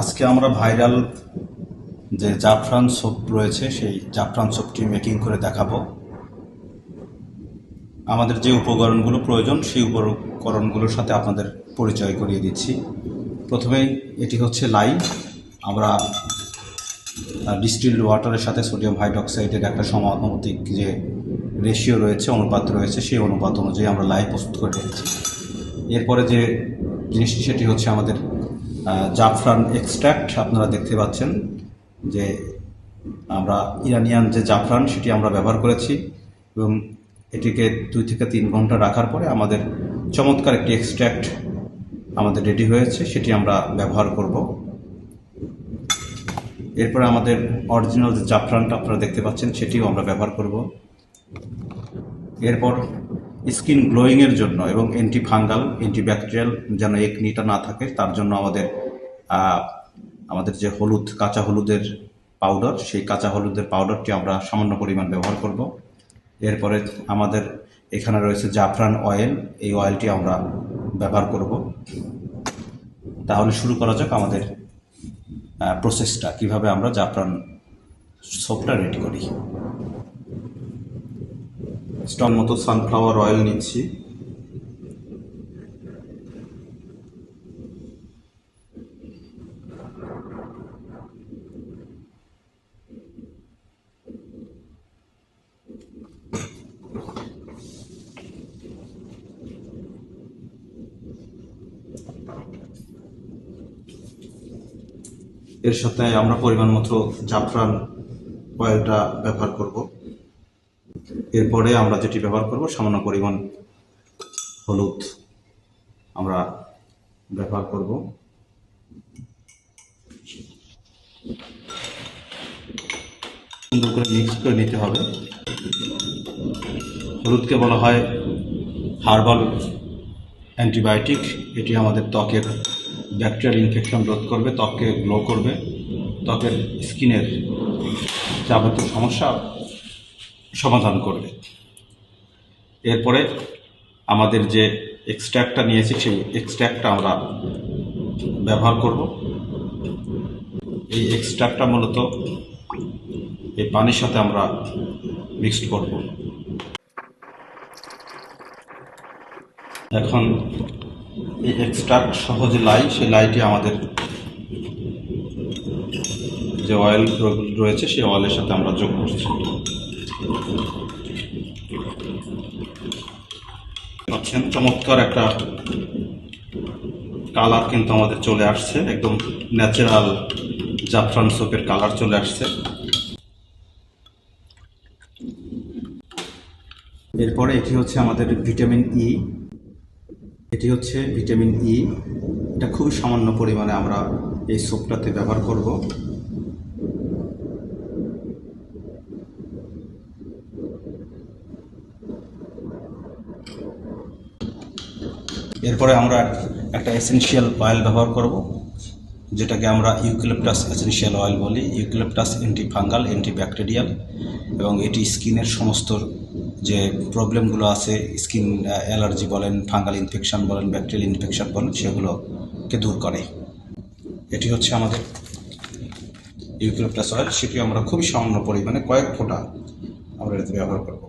আজকে আমরা ভাইরাল যে জাফরান সোপ রয়েছে, সেই জাফরান সোপটি মেকিং করে দেখাবো। আমাদের যে উপকরণগুলো প্রয়োজন, সেই উপকরণগুলোর সাথে আপনাদের পরিচয় করিয়ে দিচ্ছি। প্রথমেই এটি হচ্ছে লাই। আমরা ডিস্টিল্ড ওয়াটারের সাথে সোডিয়াম হাইড্রক্সাইডের একটা সমানুপাতিক যে রেশিও রয়েছে, অনুপাত রয়েছে, সেই অনুপাত অনুযায়ী আমরা লাই প্রস্তুত করে রেখেছি এরপরে যে জিনিসটি, সেটি হচ্ছে আমাদের জাফরান এক্সট্র্যাক্ট আপনারা দেখতে পাচ্ছেন যে আমরা ইরানিয়ান যে জাফরান, সেটি আমরা ব্যবহার করেছি এবং এটিকে দুই থেকে তিন ঘণ্টা রাখার পরে আমাদের চমৎকার একটি এক্সট্র্যাক্ট আমাদের রেডি হয়েছে, সেটি আমরা ব্যবহার করব। এরপরে আমাদের অরিজিনাল যে জাফরানটা আপনারা দেখতে পাচ্ছেন, সেটিও আমরা ব্যবহার করব। এরপর স্কিন গ্লোয়িংয়ের জন্য এবং অ্যান্টি ফাঙ্গাল অ্যান্টিব্যাকটেরিয়াল যেন একনিটা না থাকে, তার জন্য আমাদের আমাদের যে হলুদ, কাঁচা হলুদের পাউডার সেই কাঁচা হলুদের পাউডারটি আমরা সামান্য পরিমাণ ব্যবহার করব। এরপরে আমাদের এখানে রয়েছে জাফরান অয়েল এই অয়েলটি আমরা ব্যবহার করব। তাহলে শুরু করা যাক আমাদের প্রসেসটা কীভাবে আমরা জাফরান সোপটা রেডি করি? স্টন মতো সানফ্লাওয়ার অয়েল নিচ্ছি। এর সাথে আমরা পরিমাণ মতো জাফরান অয়েলটা ব্যবহার করব। এরপরে আমরা যেটি ব্যবহার করব, সামান্য পরিমাণ হলুদ আমরা ব্যবহার করব। সুন্দর করে মিক্স করে নিতে হবে। হলুদকে বলা হয় হার্বাল অ্যান্টিবায়োটিক এটি আমাদের ত্বকের ব্যাকটেরিয়াল ইনফেকশন রোধ করবে, ত্বককে গ্লো করবে। ত্বকের স্কিনের যাবতীয় সমস্যা সমাধান করবে। এরপরে আমাদের যে এক্সট্র্যাক্টটা নিয়েছি, সেই এক্সট্র্যাক্টটা আমরা ব্যবহার করব। এই এক্সট্র্যাক্টটা মূলত এই পানির সাথে আমরা মিক্সড করব। এখন এই এক্সট্রাক্ট সহ যে লাই, সেই লাইটি আমাদের যে অয়েল রয়েছে, সেই অয়েলের সাথে আমরা যোগ করছি। পাচ্ছেন, চমৎকার একটা কালার কিন্তু আমাদের চলে আসছে, একদম ন্যাচারাল জাফরান সোপের কালার চলে আসছে। এরপরে এটি হচ্ছে আমাদের ভিটামিন ই এটি হচ্ছে ভিটামিন ই এটা খুবই সামান্য পরিমাণে আমরা এই সোপটাতে ব্যবহার করব। এরপরে আমরা একটা এসেনশিয়াল অয়েল ব্যবহার করব, যেটাকে আমরা ইউক্লিপটাস এসেনশিয়াল অয়েল বলি। Eucalyptus anti fungal anti bacterial এবং এটি স্কিনের সমস্ত যে প্রবলেমগুলো আছে, স্কিন অ্যালার্জি বলেন, ফাঙ্গাল ইনফেকশন বলেন, ব্যাকটেরিয়াল ইনফেকশন বলেন, সেগুলোকে দূর করে। এটি হচ্ছে আমাদের ইউক্লিপটাস অয়েল সেটি আমরা খুবই সামান্য পরিমাণে কয়েক ফোঁটা আমরা এতে ব্যবহার করব।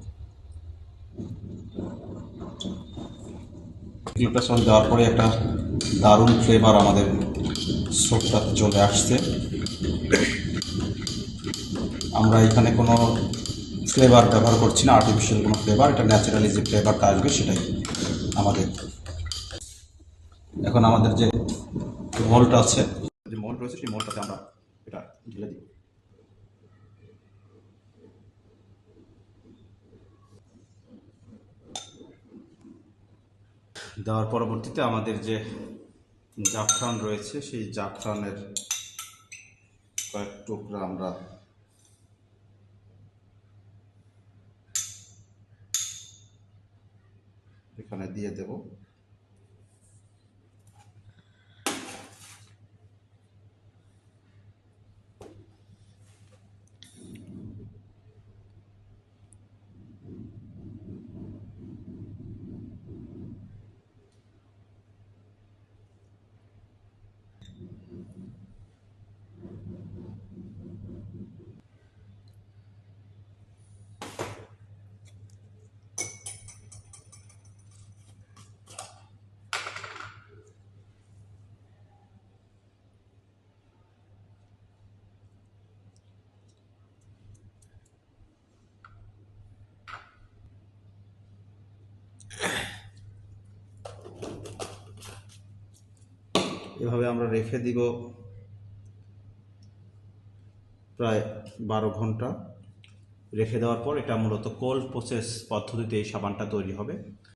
ইউক্লিপটাস দেওয়ার পরে একটা দারুণ ফ্লেভার আমাদের সোপটা চলে আসছে। আমরা এখানে কোনো ফ্লেভার ব্যবহার করছি না আর্টিফিশিয়াল কোনো ফ্লেভার এটা ন্যাচারালি যে ফ্লেভারটা আসবে সেটাই আমাদের। এখন আমাদের যে মোলটা আছে, যে মোল রয়েছে সেই মোলটাতে আমরা এটা ঢেলে দিই। দেওয়ার পরবর্তীতে আমাদের যে জাফরান রয়েছে সেই জাফরানের কয়েক টুকরা আমরা এখানে দিয়ে দেব। এভাবে আমরা রেখে দিব প্রায় বারো ঘণ্টা। রেখে দেওয়ার পর এটা মূলত কোল্ড প্রসেস পদ্ধতিতে এই সাবানটা তৈরি হবে।